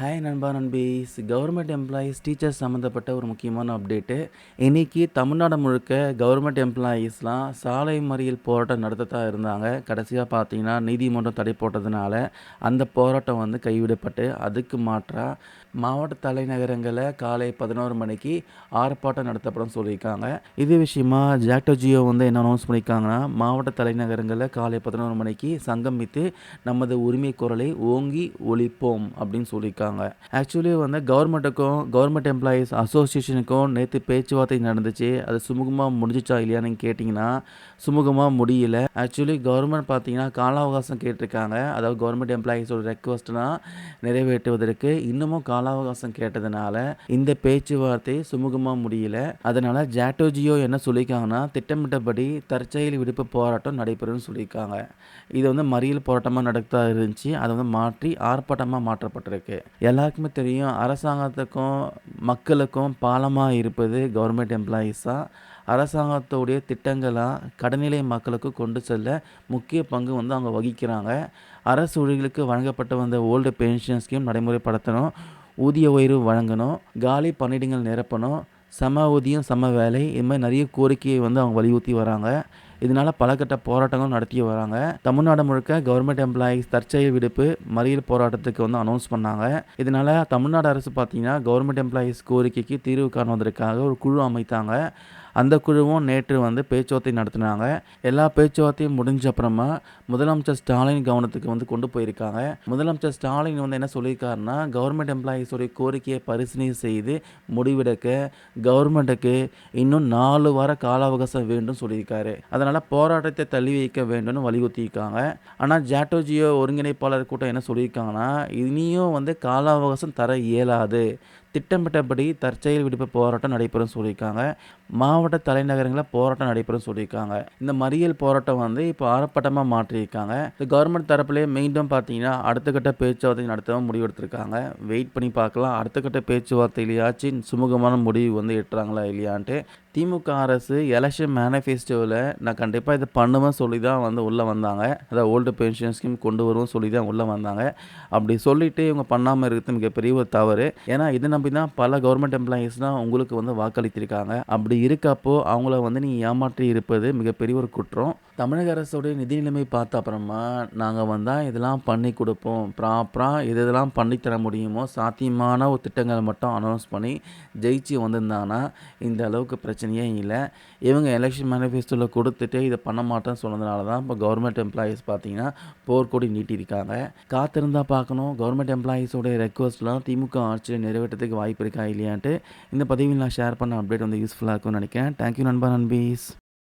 Hi நண்பா நண்பீஸ் government employees teachers சம்மந்தப்பட்ட ஒரு முக்கியமான அப்டேட்டு இன்றைக்கி தமிழ்நாடு முழுக்க கவர்மெண்ட் எம்ப்ளாயீஸ்லாம் சாலை மறியல் போராட்டம் நடத்தத்தான் இருந்தாங்க. கடைசியாக பார்த்தீங்கன்னா நீதிமன்றம் தடை போட்டதுனால அந்த போராட்டம் வந்து கைவிடப்பட்டு அதுக்கு மாற்றாக மாவட்ட தலைநகரங்களில் காலை பதினோரு மணிக்கு ஆர்ப்பாட்டம் நடத்தப்படும் சொல்லியிருக்காங்க. இது விஷயமா ஜாக்டோ ஜியோ வந்து என்ன அனௌன்ஸ் பண்ணியிருக்காங்கன்னா மாவட்ட தலைநகரங்களில் காலை பதினோரு மணிக்கு சங்கமித்து நமது உரிமை குரலை ஓங்கி ஒழிப்போம் அப்படின்னு சொல்லியிருக்காங்க. இருக்காங்க. ஆக்சுவலி வந்து கவர்மெண்ட்டுக்கும் கவர்மெண்ட் எம்ப்ளாயீஸ் அசோசியேஷனுக்கும் நேற்று பேச்சுவார்த்தை நடந்துச்சு. அது சுமூகமாக முடிஞ்சிச்சா இல்லையான்னு கேட்டிங்கன்னா சுமூகமாக முடியல. ஆக்சுவலி கவர்மெண்ட் பார்த்தீங்கன்னா கால அவகாசம் கேட்டிருக்காங்க. அதாவது கவர்மெண்ட் எம்ப்ளாயீஸோட ரெக்வஸ்ட்னா நிறைவேற்றுவதற்கு இன்னமும் கால அவகாசம் கேட்டதுனால இந்த பேச்சுவார்த்தை சுமூகமாக முடியல. அதனால் ஜாட்டோஜியோ என்ன சொல்லியிருக்காங்கன்னா திட்டமிட்டபடி தற்செயல் விடுப்பு போராட்டம் நடைபெறும்னு சொல்லியிருக்காங்க. இது வந்து மறியல் போராட்டமாக நடத்தா இருந்துச்சு. அதை வந்து மாற்றி ஆர்ப்பாட்டமாக மாற்றப்பட்டிருக்கு. எல்லாருக்குமே தெரியும் அரசாங்கத்துக்கும் மக்களுக்கும் பாலமாக இருப்பது கவர்மெண்ட் எம்ப்ளாயீஸாக அரசாங்கத்துடைய திட்டங்களாக கடநிலை மக்களுக்கு கொண்டு செல்ல முக்கிய பங்கு வந்து அவங்க வகிக்கிறாங்க. அரசு ஊழியர்களுக்கு வழங்கப்பட்ட வந்த ஓல்டு பென்ஷன் ஸ்கீம் நடைமுறைப்படுத்தணும் ஊதிய உயர்வு வழங்கணும் காலி பணியிடங்கள் நிரப்பணும் சம ஊதியம் சம வேலை இது மாதிரி நிறைய கோரிக்கையை வந்து அவங்க வலியுறுத்தி வராங்க. இதனால் பலகட்ட போராட்டங்கள் போராட்டங்களும் நடத்தி வராங்க. தமிழ்நாடு முழுக்க கவர்மெண்ட் எம்ப்ளாயீஸ் தற்செயல் விடுப்பு மறியல் போராட்டத்துக்கு வந்து அனௌன்ஸ் பண்ணாங்க. இதனால் தமிழ்நாடு அரசு பார்த்தீங்கன்னா கவர்மெண்ட் எம்ப்ளாயீஸ் கோரிக்கைக்கு தீர்வு காணுவதற்காக ஒரு குழு அமைத்தாங்க. அந்த குழுவும் நேற்று வந்து பேச்சுவார்த்தை நடத்தினாங்க. எல்லா பேச்சுவார்த்தையும் முடிஞ்ச அப்புறமா முதலமைச்சர் ஸ்டாலின் கவனத்துக்கு வந்து கொண்டு போயிருக்காங்க. முதலமைச்சர் ஸ்டாலின் வந்து என்ன சொல்லியிருக்காருன்னா கவர்மெண்ட் எம்ப்ளாயீஸோடைய கோரிக்கையை பரிசீலனை செய்து முடிவெடுக்க கவர்மெண்ட்டுக்கு இன்னும் நாலு வார கால அவகாசம் வேண்டும் சொல்லியிருக்காரு. அதனால் போராட்டத்தை தள்ளி வைக்க வேண்டும்னு வலியுறுத்தியிருக்காங்க. ஆனால் ஜாட்டோஜியோ ஒருங்கிணைப்பாளர் கூட்டம் என்ன சொல்லியிருக்காங்கன்னா இனியும் வந்து கால அவகாசம் தர இயலாது. திட்டமிட்டபடி தற்செயல் விடுப்பு போராட்டம் நடைபெறும் சொல்லியிருக்காங்க. மாவட்ட தலைநகரங்களில் போராட்டம் நடைபெறும் சொல்லியிருக்காங்க. இந்த மறியல் போராட்டம் வந்து இப்போ ஆர்ப்பாட்டமாக மாற்றியிருக்காங்க. இந்த கவர்மெண்ட் தரப்புலேயே மீண்டும் பார்த்தீங்கன்னா அடுத்த கட்ட பேச்சுவார்த்தை நடத்தவும் முடிவெடுத்திருக்காங்க வெயிட் பண்ணி பார்க்கலாம். அடுத்த கட்ட பேச்சுவார்த்தையிலேயாச்சும் சுமூகமான முடிவு வந்து எட்டுறாங்களா இல்லையான்ட்டு திமுக அரசு எலெக்ஷன் மேனிஃபெஸ்டோவில் நான் கண்டிப்பாக இதை பண்ணுவேன் சொல்லி தான் வந்து உள்ளே வந்தாங்க. அதாவது ஓல்டு பென்ஷன் ஸ்கீம் கொண்டு வருவோம் சொல்லி தான் உள்ளே வந்தாங்க. அப்படி சொல்லிவிட்டு இவங்க பண்ணாமல் இருக்கிறது மிகப்பெரிய ஒரு தவறு. ஏன்னா இதை நம்பி தான் பல கவர்மெண்ட் எம்ப்ளாயீஸ் தான் உங்களுக்கு வந்து வாக்களித்திருக்காங்க. அப்படி இருக்கப்போ அவங்கள வந்து நீங்கள் ஏமாற்றி இருப்பது மிகப்பெரிய ஒரு குற்றம். தமிழக அரசுடைய நிதி நிலைமை பார்த்த அப்புறமா நாங்கள் வந்தால் இதெல்லாம் பண்ணி கொடுப்போம். ப்ராப்பராக எது இதெல்லாம் பண்ணித்தர முடியுமோ சாத்தியமான ஒரு திட்டங்களை மட்டும் அனௌன்ஸ் பண்ணி ஜெயிச்சு வந்திருந்தாங்கன்னா இந்த அளவுக்கு பிரச்சனையே இல்லை. இவங்க எலெக்ஷன் மேனிஃபெஸ்டோவில் கொடுத்துட்டு இதை பண்ண மாட்டேன்னு சொன்னதுனால தான் இப்போ கவர்மெண்ட் எம்ப்ளாயீஸ் பார்த்தீங்கன்னா போர்க்கொடி நீட்டியிருக்காங்க. காத்திருந்தால் பார்க்கணும். கவர்மெண்ட் எம்ப்ளாயீஸோடைய ரெக்வஸ்ட்லாம் திமுக ஆட்சியில் நிறைவேற்றத்துக்கு வாய்ப்பு இருக்கா இல்லையான்ட்டு இந்த பதிவில் நான் ஷேர் பண்ண அப்டேட் வந்து யூஸ்ஃபுல்லாக இருக்கும்னு நினைக்கிறேன். தேங்க்யூ நண்பா நண்பீஸ்.